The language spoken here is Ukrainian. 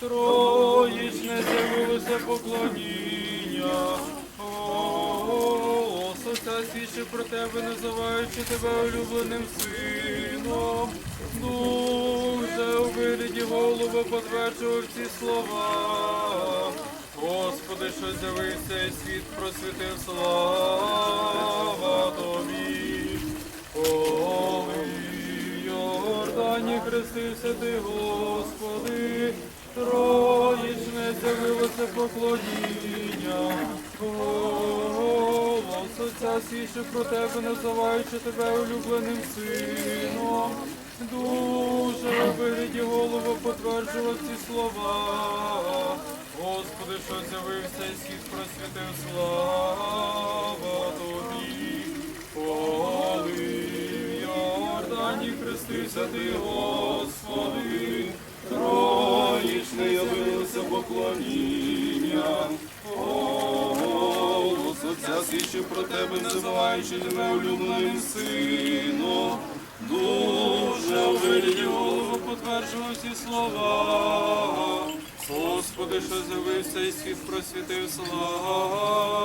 Троїчне з'явилося поклоніння. О, Отця свідчив про тебе, називаючи тебе улюбленим сином. Дуже у вигляді голуба потверджував ці слова. Господи, що з'явився і світ просвітив слава Йордані хрестився ти, Господи, троїчне з'явилося поклоніння. Голос Отця свідчив про тебе, називаючи тебе улюбленим сином. Дуже вигляді голова потверджував ці слова. Господи, що з'явився і світ просвітив слава Йордані хрестився ти, Господи, троїчне явилося поклоніння. Голос Отця свідчив про тебе, називаючи тебе улюбленим сином. Дуже у вигляді голову потверджував ці слова. Господи, що з'явився і світ просвітив слава.